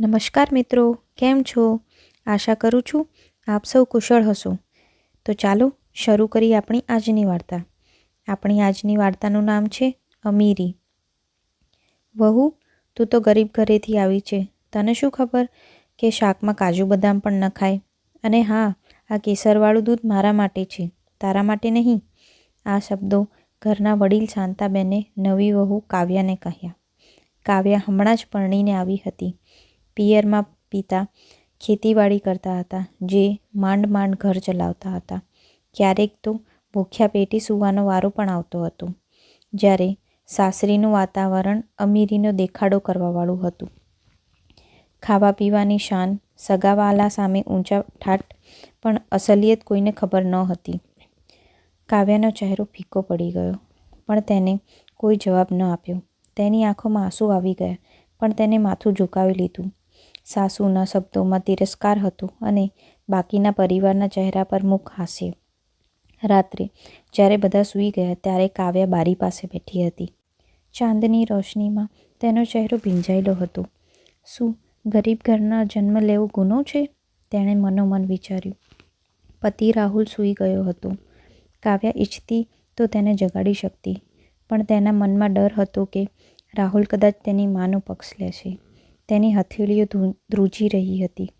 નમસ્કાર મિત્રો, કેમ છો? આશા કરું છું આપ સૌ કુશળ હશો. તો ચાલો શરૂ કરીએ આપણી આજની વાર્તા. આપણી આજની વાર્તાનું નામ છે અમીરી. વહુ, તું તો ગરીબ ઘરેથી આવી છે. તને શું ખબર કે શાકમાં કાજુ બદામ પણ ન ખાય? અને હા, આ કેસરવાળું દૂધ મારા માટે છે, તારા માટે નહીં. આ શબ્દો ઘરના વડીલ શાંતાબેને નવી વહુ કાવ્યાને કહ્યા. કાવ્યા હમણાં જ પરણીને આવી હતી. પિયરમાં પિતા ખેતીવાડી કરતા હતા, જે માંડ માંડ ઘર ચલાવતા હતા. ક્યારેક તો ભૂખ્યા પેટી સૂવાનો વારો પણ આવતો હતો, જ્યારે સાસરીનું વાતાવરણ અમીરીનો દેખાડો કરવાવાળું હતું. ખાવા પીવાની શાન સગાવાલા સામે ઊંચા ઠાટ પણ અસલિયત કોઈને ખબર ન હતી. કાવ્યાનો ચહેરો ફીકો પડી ગયો, પણ તેને કોઈ જવાબ ન આપ્યો. તેની આંખોમાં આંસુ આવી ગયા, પણ તેને માથું ઝુકાવી લીધું. સાસુના શબ્દોમાં તિરસ્કાર હતો અને બાકીના પરિવારના ચહેરા પર મુખ હાસ્ય. રાત્રે જ્યારે બધા સૂઈ ગયા ત્યારે કાવ્યા બારી પાસે બેઠી હતી. ચાંદની રોશનીમાં તેનો ચહેરો ભીંજાયેલો હતો. શું ગરીબ ઘરના જન્મ લેવો ગુનો છે? તેણે મનોમન વિચાર્યું. પતિ રાહુલ સૂઈ ગયો હતો. કાવ્યા ઈચ્છતી તો તેને જગાડી શકતી, પણ તેના મનમાં ડર હતો કે રાહુલ કદાચ તેની માનો પક્ષ લેશે. તેની હથેળીઓ ધ્રુજી રહી હતી.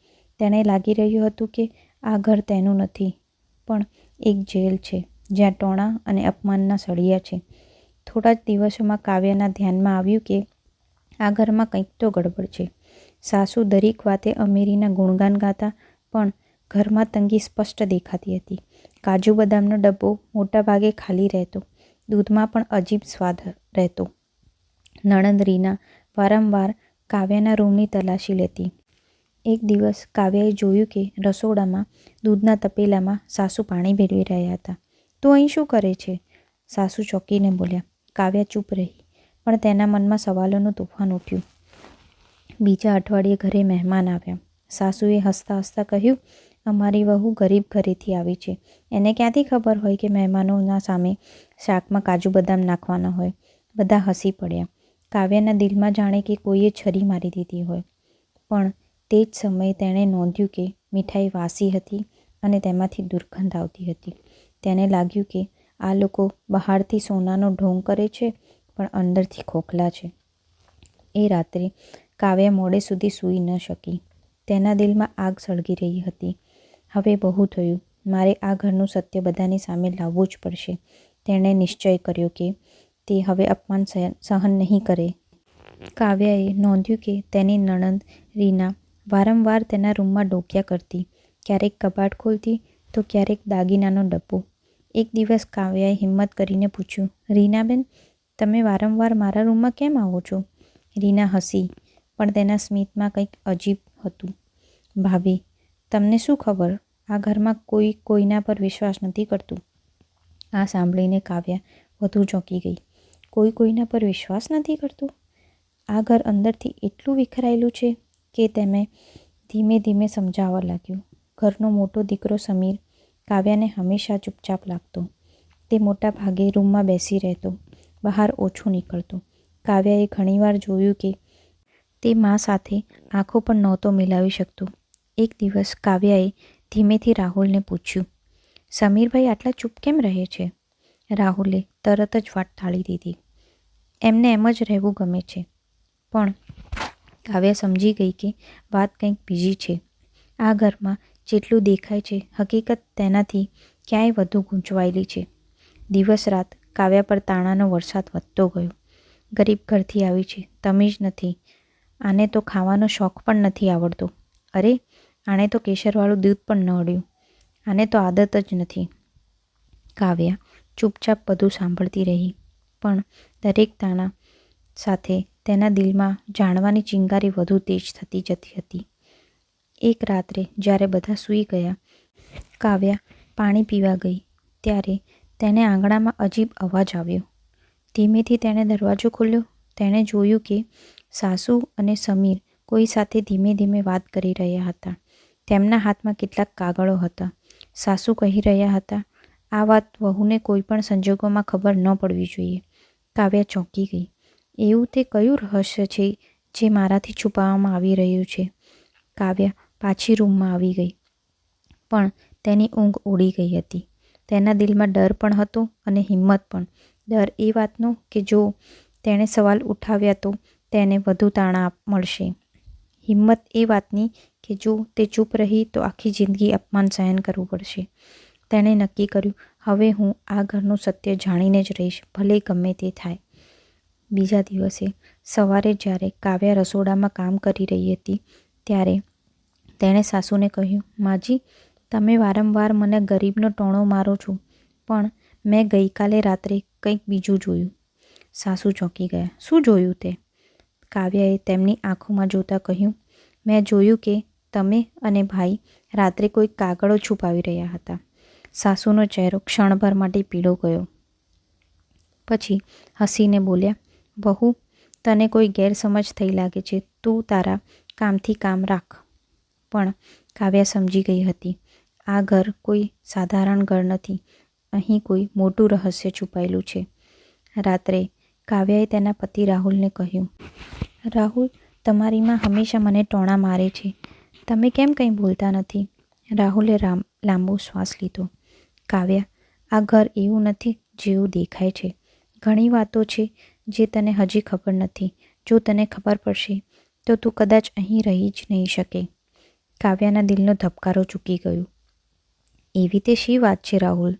તેને લાગી રહ્યું હતું કે આ ઘર તેનું નથી, પણ એક જેલ છે, જ્યાં ટોણા અને અપમાનના સળિયા છે. થોડા જ દિવસોમાં કાવ્યના ધ્યાનમાં આવ્યું કે આ ઘરમાં કંઈક તો ગડબડ છે. સાસુ દરેક વાતે અમેરીના ગુણગાન ગાતા, પણ ઘરમાં તંગી સ્પષ્ટ દેખાતી હતી. કાજુ બદામનો ડબ્બો મોટા ભાગે ખાલી રહેતો, દૂધમાં પણ અજીબ સ્વાદ રહેતો. નણંદ રીના વારંવાર કાવ્યાના રૂમની તલાશી લેતી. એક દિવસ કાવ્યાએ જોયું કે રસોડામાં, દૂધના તપેલામાં સાસુ પાણી ભેળવી રહ્યા હતા. તું અહીં શું કરે છે? સાસુ ચોંકીને બોલ્યા. કાવ્યા ચૂપ રહી, પણ તેના મનમાં સવાલોનું તોફાન ઉઠ્યું. બીજા અઠવાડિયે ઘરે મહેમાન આવ્યા. સાસુએ હસતા હસતા કહ્યું, અમારી વહુ ગરીબ ઘરેથી આવી છે. એને ક્યાંથી ખબર હોય કે મહેમાનોના સામે શાકમાં કાજુ બદામ નાખવાના હોય? બધા હસી પડ્યા. કાવ્યના દિલમાં જાણે કે કોઈએ છરી મારી દીધી હોય. પણ તે જ સમયે તેણે નોંધ્યું કે મીઠાઈ વાસી હતી અને તેમાંથી દુર્ગંધ આવતી હતી. તેને લાગ્યું કે આ લોકો બહારથી સોનાનો ઢોંગ કરે છે, પણ અંદરથી ખોખલા છે. એ રાત્રે કાવ્યા મોડે સુધી સૂઈ ન શકી. તેના દિલમાં આગ સળગી રહી હતી. હવે બહુ થયું. મારે આ ઘરનું સત્ય બધાની સામે લાવવું જ પડશે. તેણે નિશ્ચય કર્યો કે તે હવે અપમાન સહન નહીં કરે. કાવ્યાએ નોંધ્યું કે તેની નણંદ રીના વારંવાર તેના રૂમમાં ડોક્યા કરતી. ક્યારેક કબાટ ખોલતી તો ક્યારેક દાગીનાનો ડબ્બો. એક દિવસ કાવ્યાએ હિંમત કરીને પૂછ્યું, રીનાબેન, તમે વારંવાર મારા રૂમમાં કેમ આવો છો? રીના હસી, પણ તેના સ્મિતમાં કંઈક અજીબ હતું. ભાભી, તમને શું ખબર? આ ઘરમાં કોઈ કોઈના પર વિશ્વાસ નથી કરતું. આ સાંભળીને કાવ્યા વધુ ચોંકી ગઈ. કોઈ કોઈના પર વિશ્વાસ નથી કરતું? આ ઘર અંદરથી એટલું વિખરાયેલું છે કે તેને ધીમે ધીમે સમજાવવા લાગ્યું. ઘરનો મોટો દીકરો સમીર કાવ્યાને હંમેશા ચૂપચાપ લાગતો. તે મોટા ભાગે રૂમમાં બેસી રહેતો. બહાર ઓછું નીકળતો. કાવ્યાએ ઘણીવાર જોયું કે તે મા સાથે આંખો પણ નહોતો મિલાવી શકતો. એક દિવસ કાવ્યાએ ધીમેથી રાહુલને પૂછ્યું, સમીરભાઈ આટલા ચૂપ કેમ રહે છે? રાહુલે તરત જ વાટ ટાળી દીધી. એમને એમ જ રહેવું ગમે છે. પણ કાવ્યા સમજી ગઈ કે વાત કંઈક બીજી છે. આ ઘરમાં જેટલું દેખાય છે, હકીકત તેનાથી ક્યાંય વધુ ગૂંચવાયેલી છે. દિવસ રાત કાવ્યા પર તાણાનો વરસાદ વધતો ગયો. ગરીબ ઘરથી આવી છે, તમીજ નથી. આને તો ખાવાનો શોખ પણ નથી આવડતો. અરે, આણે તો કેસરવાળું દૂધ પણ ન અડ્યું. આને તો આદત જ નથી. કાવ્યા ચૂપચાપ બધું સાંભળતી રહી. પણ દરેક તાણા સાથે તેના દિલમાં જાણવાની ચિંગારી વધુ તેજ થતી જતી હતી. એક રાત્રે જ્યારે બધા સૂઈ ગયા, કાવ્યા પાણી પીવા ગઈ, ત્યારે તેને આંગણામાં અજીબ અવાજ આવ્યો. ધીમેથી તેણે દરવાજો ખોલ્યો. તેણે જોયું કે સાસુ અને સમીર કોઈ સાથે ધીમે ધીમે વાત કરી રહ્યા હતા. તેમના હાથમાં કેટલાક કાગળો હતા. સાસુ કહી રહ્યા હતા, આ વાત વહુને કોઈ પણ સંજોગોમાં ખબર ન પડવી જોઈએ. કાવ્યા ચોંકી ગઈ. એવું તે કયું રહસ્ય છે જે મારાથી છુપાવવામાં આવી રહ્યું છે? કાવ્યા પાછી રૂમમાં આવી ગઈ. પણ તેની ઊંઘ ઉડી ગઈ હતી. તેના દિલમાં ડર પણ હતો અને હિંમત પણ. ડર એ વાતનો કે જો તેણે સવાલ ઉઠાવ્યા તો તેને વધુ તાણા મળશે. હિંમત એ વાતની કે જો તે ચૂપ રહી તો આખી જિંદગી અપમાન સહન કરવું પડશે. તેણે નક્કી કર્યું, હવે હું આ ઘરનું સત્ય જાણીને જ રહીશ, ભલે ગમે તે થાય. બીજા દિવસે સવારે જ્યારે કાવ્યા રસોડામાં કામ કરી રહી હતી, ત્યારે તેણે સાસુને કહ્યું, માજી, તમે વારંવાર મને ગરીબનો ટોણો મારો છો, પણ મેં ગઈકાલે રાત્રે કંઈક બીજું જોયું. સાસુ ચોંકી ગયા, શું જોયું તે? કાવ્યાએ તેમની આંખોમાં જોતાં કહ્યું, મેં જોયું કે તમે અને ભાઈ રાત્રે કોઈ કાગળો છુપાવી રહ્યા હતા. સાસુનો ચહેરો ક્ષણભર માટે પીળો ગયો. પછી હસીને બોલ્યા બહુ તને કોઈ ગેરસમજ થઈ લાગે છે. તું તારા કામથી કામ રાખ. પણ કાવ્યા સમજી ગઈ હતી. આ ઘર કોઈ સાધારણ ઘર નથી. અહીં કોઈ મોટું રહસ્ય છુપાયેલું છે. રાત્રે કાવ્યાએ તેના પતિ રાહુલને કહ્યું, રાહુલ તમારી માં હંમેશા મને ટોણા મારે છે. તમે કેમ કંઈ બોલતા નથી? રાહુલે રામ, લાંબો શ્વાસ લીધો. કાવ્યા આ ઘર એવું નથી જેવું દેખાય છે. ઘણી વાતો છે જે તને હજી ખબર નથી. જો તને ખબર પડશે, તો તું કદાચ અહીં રહી જ નહીં શકે. કાવ્યાના દિલનો ધબકારો ચૂકી ગયો. એવી તે શી વાત છે, રાહુલ?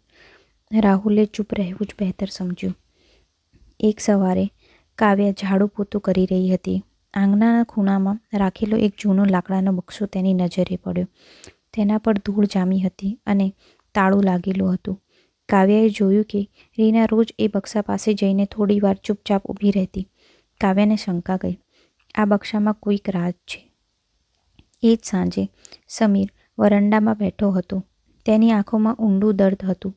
રાહુલે ચૂપ રહેવું જ બહેતર સમજ્યું. એક સવારે કાવ્યા ઝાડુ પોતું કરી રહી હતી. આંગણાના ખૂણામાં રાખેલો એક જૂનો લાકડાનો બક્સો તેની નજરે પડ્યો. તેના પર ધૂળ જામી હતી અને તાળું લાગેલું હતું. કાવ્યાએ જોયું કે રીના રોજ એ બક્સા પાસે જઈને થોડી વાર ચૂપચાપ ઊભી રહેતી. કાવ્યાને શંકા ગઈ. આ બક્સામાં કોઈક રાજ છે. એ જ સાંજે સમીર વરંડામાં બેઠો હતો. તેની આંખોમાં ઊંડું દર્દ હતું.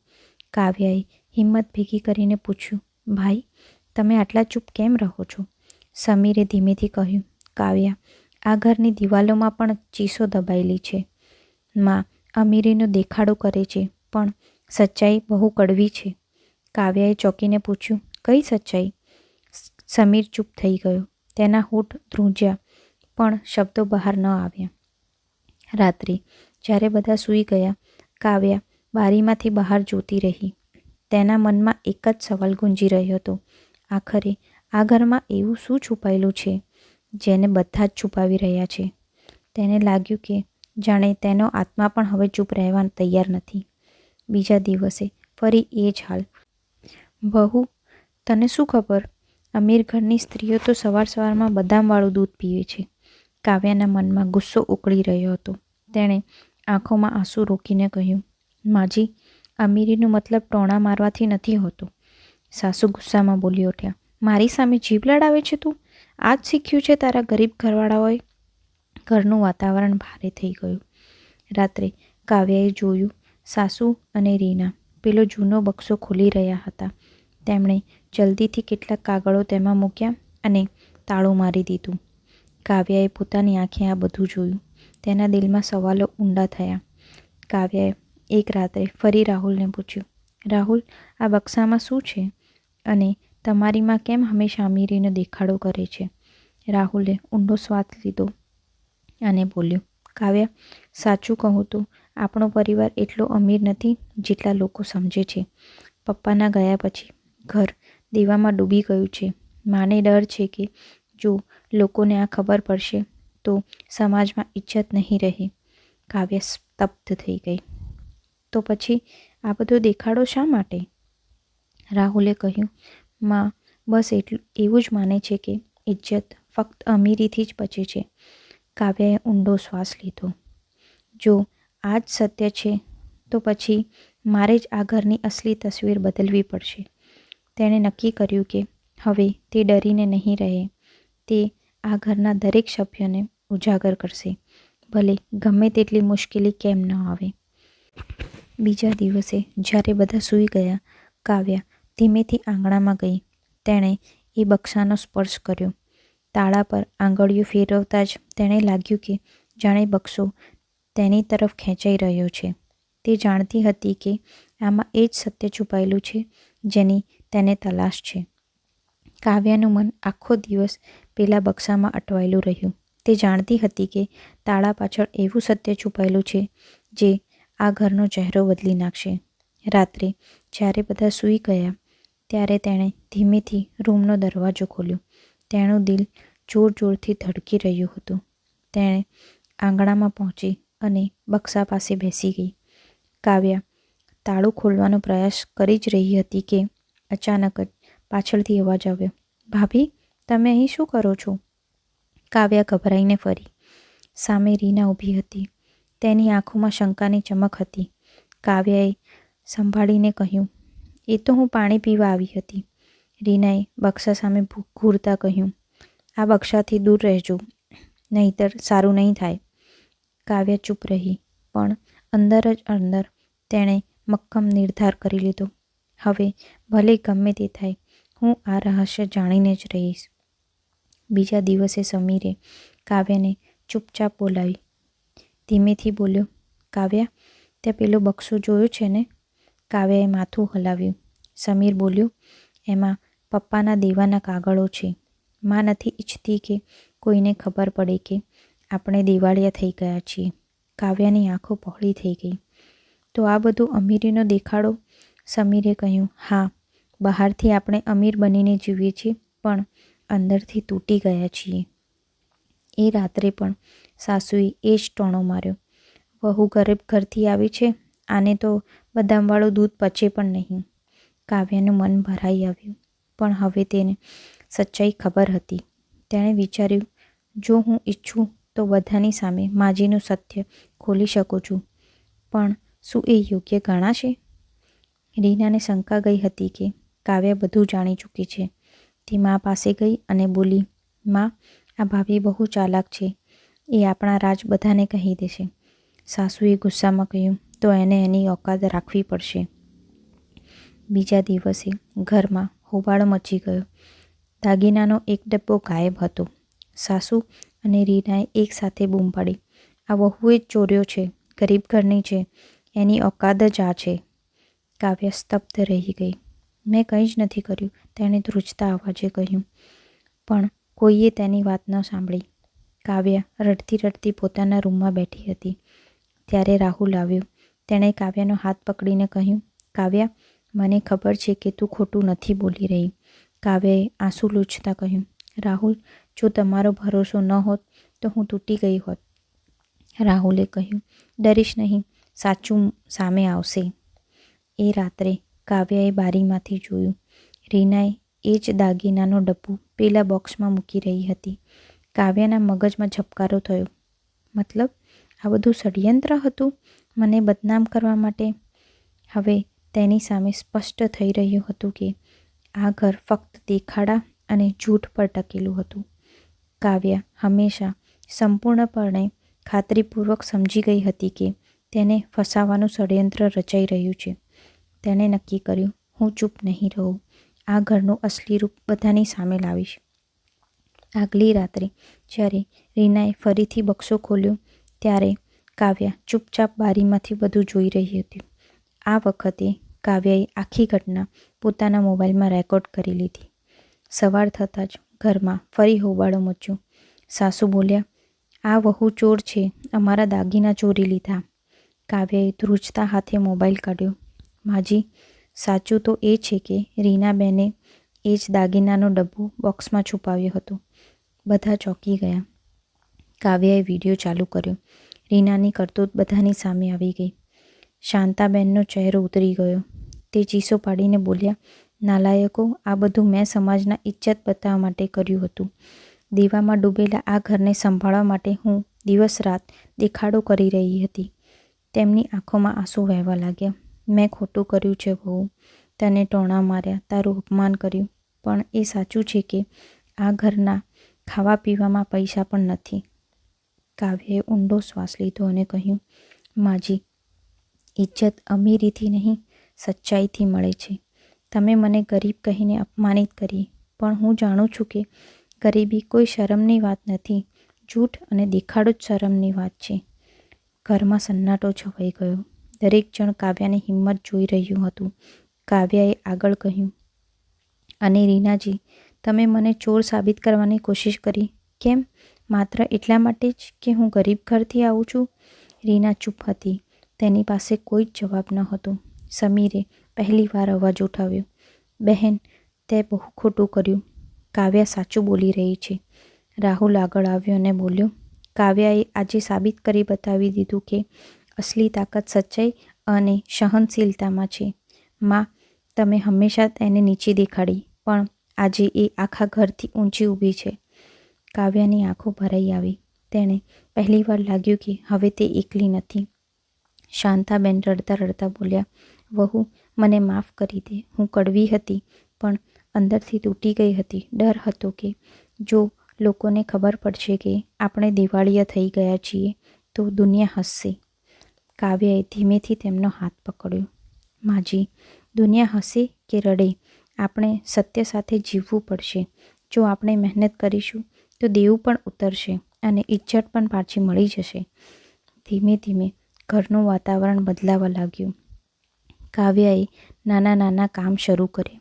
કાવ્યાએ હિંમત ભેગી કરીને પૂછ્યું, ભાઈ, તમે આટલા ચૂપ કેમ રહો છો? સમીરે ધીમેથી કહ્યું, કાવ્યા, આ ઘરની દિવાલોમાં પણ ચીસો દબાયેલી છે. માં અમીરીનો દેખાડો કરે છે, પણ સચ્ચાઈ બહુ કડવી છે. કાવ્યાએ ચોકીને પૂછ્યું, કઈ સચ્ચાઈ? સમીર ચૂપ થઈ ગયો. તેના હોઠ ધ્રુજ્યા, પણ શબ્દો બહાર ન આવ્યા. રાત્રે, જ્યારે બધા સૂઈ ગયા, કાવ્યા બારીમાંથી બહાર જોતી રહી. તેના મનમાં એક જ સવાલ ગુંજી રહ્યો હતો. આખરે, આ ઘરમાં એવું શું છુપાયેલું છે, જેને બધા જ છુપાવી રહ્યા છે? તેને લાગ્યું કે જાણે તેનો આત્મા પણ હવે ચૂપ રહેવા તૈયાર નથી. બીજા દિવસે ફરી એ જ હાલ. બહુ તને શું ખબર? અમીર ઘરની સ્ત્રીઓ તો સવાર સવારમાં બદામવાળું દૂધ પીવે છે. કાવ્યાના મનમાં ગુસ્સો ઉકળી રહ્યો હતો. તેણે આંખોમાં આંસુ રોકીને કહ્યું, માજી, અમીરીનો મતલબ ટોણા મારવાથી નથી હોતો. સાસુ ગુસ્સામાં બોલી ઉઠ્યા, મારી સામે જીભ લડાવે છે તું? આ જ શીખ્યું છે તારા ગરીબ ઘરવાળાઓએ. ઘરનું વાતાવરણ ભારે થઈ ગયું. રાત્રે કાવ્યાએ જોયું, સાસુ અને રીના પેલો જૂનો બક્સો ખોલી રહ્યા હતા. તેમણે જલ્દીથી કેટલાક કાગળો તેમાં મૂક્યા અને તાળું મારી દીધું. કાવ્યાએ પોતાની આંખે આ બધું જોયું. તેના દિલમાં સવાલો ઊંડા થયા. કાવ્યાએ એક રાત્રે ફરી રાહુલને પૂછ્યું, રાહુલ, આ બક્સામાં શું છે? અને તમારીમાં કેમ હંમેશા અમીરીનો દેખાડો કરે છે? રાહુલે ઊંડો શ્વાસ લીધો. અને બોલ્યું, કાવ્યા, સાચું કહું તો આપણો પરિવાર એટલો અમીર નથી જેટલા લોકો સમજે છે. પપ્પાના ગયા પછી ઘર દેવામાં ડૂબી ગયું છે. માને ડર છે કે જો લોકોને આ ખબર પડશે તો સમાજમાં ઇજ્જત નહીં રહે. કાવ્ય સ્તબ્ધ થઈ ગઈ. તો પછી આ બધો દેખાડો શા માટે? રાહુલે કહ્યું, માં બસ એટલું, એવું જ માને છે કે ઇજ્જત ફક્ત અમીરીથી જ બચે છે. કાવ્યાએ ઊંડો શ્વાસ લીધો. જો આ જ સત્ય છે, તો પછી મારે જ આ ઘરની અસલી તસવીર બદલવી પડશે. તેણે નક્કી કર્યું કે હવે તે ડરીને નહીં રહે. તે આ ઘરના દરેક સભ્યને ઉજાગર કરશે. ભલે ગમે તેટલી મુશ્કેલી કેમ ન આવે. બીજા દિવસે જ્યારે બધા સૂઈ ગયા, કાવ્યા ધીમેથી આંગણામાં ગઈ. તેણે એ બક્સાનો સ્પર્શ કર્યો. તાળા પર આંગળીઓ ફેરવતા જ તેણે લાગ્યું કે જાણે બક્સો તેની તરફ ખેંચાઈ રહ્યો છે. તે જાણતી હતી કે આમાં એ જ સત્ય છુપાયેલું છે જેની તેને તલાશ છે. કાવ્યાનું મન આખો દિવસ પેલા બક્સામાં અટવાયેલું રહ્યું. તે જાણતી હતી કે તાળા પાછળ એવું સત્ય છુપાયેલું છે જે આ ઘરનો ચહેરો બદલી નાખશે. રાત્રે જ્યારે બધા સૂઈ ગયા ત્યારે તેણે ધીમેથી રૂમનો દરવાજો ખોલ્યો. તેનું દિલ જોર જોરથી ધડકી રહ્યું હતું. તેણે આંગણામાં પહોંચી અને બક્સા પાસે બેસી ગઈ. કાવ્યા, તાળું ખોલવાનો પ્રયાસ કરી જ રહી હતી કે અચાનક જ પાછળથી અવાજ આવ્યો, ભાભી, તમે અહીં શું કરો છો? કાવ્યા ગભરાઈને ફરી. સામે રીના ઊભી હતી. તેની આંખોમાં શંકાની ચમક હતી. કાવ્યાએ સંભાળીને કહ્યું, એ તો હું પાણી પીવા આવી હતી. રીનાએ બક્ષા સામે ઘૂરતા કહ્યું, આ બક્ષાથી દૂર રહેજો, નહીતર સારું નહીં થાય. કાવ્યા ચૂપ રહી, પણ અંદર જ અંદર તેણે મક્કમ નિર્ધાર કરી લીધો, હવે ભલે ગમે તે થાય, હું આ રહસ્ય જાણીને જ રહીશ. બીજા દિવસે સમીરે કાવ્યને ચૂપચાપ બોલાવી, ધીમેથી બોલ્યો, કાવ્યા તે પેલો બક્સો જોયો છે ને? કાવ્યાએ માથું હલાવ્યું, સમીર બોલ્યો, એમાં પપ્પાના દેવાના કાગળો છે. માં નથી ઈચ્છતી કે કોઈને ખબર પડે કે આપણે દિવાળિયા થઈ ગયા છીએ. કાવ્યાની આંખો પહોળી થઈ ગઈ. તો આ બધું અમીરીનો દેખાડો? સમીરે કહ્યું, હા, બહારથી આપણે અમીર બનીને જીવીએ છીએ, પણ અંદરથી તૂટી ગયા છીએ. એ રાત્રે પણ સાસુએ એ જ ટોણો માર્યો. વહુ ગરીબ ઘરથી આવી છે? આને તો બદામવાળું દૂધ પચે પણ નહીં. કાવ્યાનું મન ભરાઈ આવ્યું. પણ હવે તેને સચ્ચાઈ ખબર હતી. તેણે વિચાર્યું, જો હું ઈચ્છું તો બધાની સામે માજીનું સત્ય ખોલી શકું છું, પણ શું એ યોગ્ય ગણાશે? રીનાને શંકા ગઈ હતી કે કાવ્યા બધું જાણી ચૂકી છે. તે મા પાસે ગઈ અને બોલી, મા, આ ભાભી બહુ ચાલાક છે. એ આપણા રાજ બધાને કહી દેશે. સાસુએ ગુસ્સામાં કહ્યું, તો એને એની ઓકાત રાખવી પડશે. બીજા દિવસે ઘરમાં હોબાળો મચી ગયો. દાગીનાનો એક ડબ્બો ગાયબ હતો. સાસુ અને રીનાએ એકસાથે બૂમ પાડી. આ વહુએ ચોર્યો છે, ગરીબ ઘરની છે, એની ઓકાદ જ આ છે. કાવ્ય સ્તબ્ધ રહી ગઈ. મેં કંઈ જ નથી કર્યું, તેણે ધ્રુજતા અવાજે કહ્યું. પણ કોઈએ તેની વાત ન સાંભળી. કાવ્ય રડતી રડતી પોતાના રૂમમાં બેઠી હતી. ત્યારે રાહુલ આવ્યો. તેણે કાવ્યાનો હાથ પકડીને કહ્યું, કાવ્યા મને ખબર છે કે તું ખોટું નથી બોલી રહી. કાવ્યએ આંસુ લૂછતા કહ્યું, રાહુલ, જો તમારો ભરોસો ન હોત તો હું તૂટી ગઈ હોત. રાહુલે કહ્યું, ડરીશ નહીં, સાચું સામે આવશે. એ રાત્રે કાવ્યાએ બારીમાંથી જોયું. રીનાએ એ જ દાગીનાનો ડબ્બો પેલા બોક્સમાં મૂકી રહી હતી. કાવ્યાના મગજમાં ઝપકારો થયો. મતલબ આ બધું ષડયંત્ર હતું? મને બદનામ કરવા માટે? હવે તેની સામે સ્પષ્ટ થઈ રહ્યું હતું કે આ ઘર ફક્ત દેખાડા અને જૂઠ પર ટકેલું હતું. કાવ્યા હંમેશા સંપૂર્ણપણે ખાતરીપૂર્વક સમજી ગઈ હતી કે તેને ફસાવાનું ષડયંત્ર રચાઈ રહ્યું છે. તેણે નક્કી કર્યું, હું ચૂપ નહીં રહું. આ ઘરનું અસલી રૂપ બધાની સામે લાવીશ. આગલી રાત્રે, જ્યારે રીનાએ ફરીથી બક્સો ખોલ્યો, ત્યારે કાવ્યા ચૂપચાપ બારીમાંથી બધું જોઈ રહી હતી. આ વખતે કાવ્યાએ આખી ઘટના પોતાના મોબાઈલમાં રેકોર્ડ કરી લીધી. સવાર થતાં જ ઘરમાં ફરી હોબાળો મચ્યો. સાસુ બોલ્યા, આ વહુ ચોર છે, અમારા દાગીના ચોરી લીધા. કાવ્યાએ ધ્રુજતા હાથે મોબાઈલ કાઢ્યો. માજી, સાચું તો એ છે કે રીનાબેને એ જ દાગીનાનો ડબ્બો બોક્સમાં છુપાવ્યો હતો. બધા ચોંકી ગયા. કાવ્યાએ વીડિયો ચાલુ કર્યો. રીનાની કરતૂત બધાની સામે આવી ગઈ. શાંતાબેનનો ચહેરો ઉતરી ગયો. તે ચીસો પાડીને બોલ્યા, નાલાયકો, આ બધું મેં સમાજના ઇજ્જત બતાવવા માટે કર્યું હતું. દીવામાં ડૂબેલા આ ઘરને સંભાળવા માટે હું દિવસ રાત દેખાડો કરી રહી હતી. તેમની આંખોમાં આંસુ વહેવા લાગ્યા. મેં ખોટું કર્યું છે બહુ તને ટોણા માર્યા, તારું અપમાન કર્યું. પણ એ સાચું છે કે આ ઘરના ખાવા પીવામાં પૈસા પણ નથી. કાવ્યએ ઊંડો શ્વાસ લીધો અને કહ્યું, માજી, ઇજ્જત અમીરીથી નહીં સચ્ચાઈથી મળે છે. તમે મને ગરીબ કહીને અપમાનિત કરી, પણ હું જાણું છું કે ગરીબી કોઈ શરમની વાત નથી. જૂઠ અને દેખાડો જ શરમની વાત છે. ઘરમાં સન્નાટો છવાઈ ગયો. દરેક જણ કાવ્યાની હિંમત જોઈ રહ્યું હતું. કાવ્યાએ આગળ કહ્યું, અને રીનાજી, તમે મને ચોર સાબિત કરવાની કોશિશ કરી. કેમ? માત્ર એટલા માટે જ કે હું ગરીબ ઘરથી આવું છું? રીના ચૂપ હતી. તેની પાસે કોઈ જ જવાબ ન હતો સમીરે પહેલીવાર અવાજ ઉઠાવ્યો. બહેન, તે બહુ ખોટું કર્યું. કાવ્યા સાચું બોલી રહી છે. રાહુલ આગળ આવ્યો અને બોલ્યો, કાવ્યાએ આજે સાબિત કરી બતાવી દીધું કે અસલી તાકાત સચ્ચાઈ અને સહનશીલતામાં છે. માં, તમે હંમેશા તેને નીચે દેખાડી, પણ આજે એ આખા ઘરથી ઊંચી ઊભી છે. કાવ્યાની આંખો ભરાઈ આવી. તેણે પહેલીવાર લાગ્યું કે હવે તે એકલી નથી. શાંતાબેન રડતા રડતા બોલ્યા વહુ, મને માફ કરી દે, હું કડવી હતી, પણ અંદરથી તૂટી ગઈ હતી. ડર હતો કે જો લોકોને ખબર પડશે કે આપણે દિવાળીયા થઈ ગયા છીએ, તો દુનિયા હસશે. કાવ્યાએ ધીમેથી તેમનો હાથ પકડ્યો. માજી, દુનિયા હસે કે રડે? આપણે સત્ય સાથે જીવવું પડશે. જો આપણે મહેનત કરીશું, તો દેવું પણ ઉતરશે અને ઇજ્જત પણ પાછી મળી જશે. ધીમે ધીમે ઘરનું વાતાવરણ બદલાવા લાગ્યું. કાવ્યાએ નાના નાના કામ શરૂ કર્યા.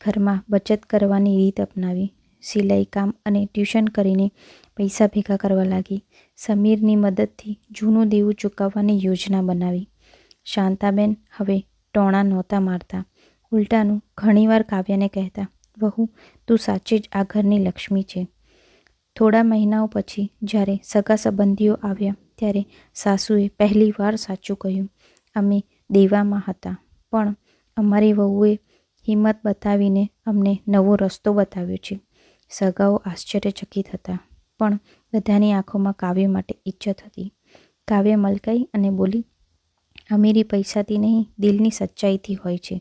ઘરમાં બચત કરવાની રીત અપનાવી, સિલાઈ કામ અને ટ્યુશન કરીને પૈસા ભેગા કરવા લાગી. સમીરની મદદથી જૂનું દેવું ચૂકવવાની યોજના બનાવી. શાંતાબેન હવે ટોણા નહોતા મારતા. ઉલટાનું ઘણીવાર કાવ્યાને કહેતા, વહુ, તું સાચે જ આ ઘરની લક્ષ્મી છે. થોડા મહિનાઓ પછી જ્યારે સગા સંબંધીઓ આવ્યા, ત્યારે સાસુએ પહેલીવાર સાચું કહ્યું. અમે દેવામાં હતા. પણ અમારી વહુએ હિંમત બતાવીને અમને નવો રસ્તો બતાવ્યો છે. સગાઓ આશ્ચર્યચકિત હતા, પણ બધાની આંખોમાં કાવ્ય માટે ઇજ્જત હતી. કાવ્ય મલકાઈ અને બોલી, અમીરી પૈસાથી નહીં, દિલની સચ્ચાઈથી હોય છે.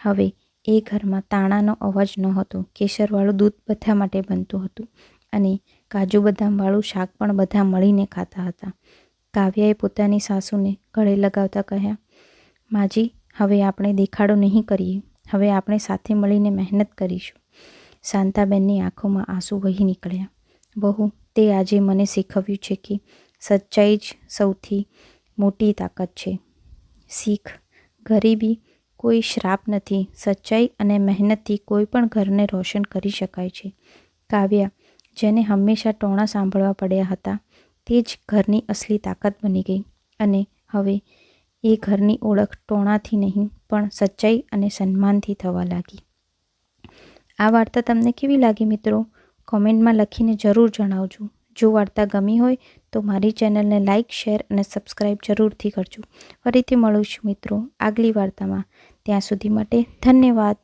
હવે એ ઘરમાં તાણાનો અવાજ નહોતો, કેસરવાળું દૂધ બધા માટે બનતું હતું અને કાજુ બદામવાળું શાક પણ બધા મળીને ખાતા હતા. કાવ્યાએ પોતાની સાસુને ગળે લગાવતા કહ્યા, માજી હવે આપણે દેખાડો નહીં કરીએ. હવે આપણે સાથે મળીને મહેનત કરીશું. શાંતાબેનની આંખોમાં આંસુ વહી નીકળ્યા. બહુ તે આજે મને શીખવ્યું છે કે સચ્ચાઈ જ સૌથી મોટી તાકાત છે. શીખ, ગરીબી કોઈ શ્રાપ નથી. સચ્ચાઈ અને મહેનતથી કોઈ પણ ઘરને રોશન કરી શકાય છે. કાવ્યા, જેને હંમેશા ટોણા સાંભળવા પડ્યા હતા, તે જ ઘરની અસલી તાકાત બની ગઈ. અને હવે એ ઘરની ઓળખ ટોણાથી નહીં, પણ સચ્ચાઈ અને સન્માનથી થવા લાગી. આ વાર્તા તમને કેવી લાગી મિત્રો? કોમેન્ટમાં લખીને જરૂર જણાવજો. જો વાર્તા ગમી હોય તો મારી ચેનલને લાઇક શેર અને સબસ્ક્રાઈબ જરૂરથી કરજો. ફરીથી મળું છું મિત્રો આગલી વાર્તામાં. ત્યાં સુધી માટે ધન્યવાદ.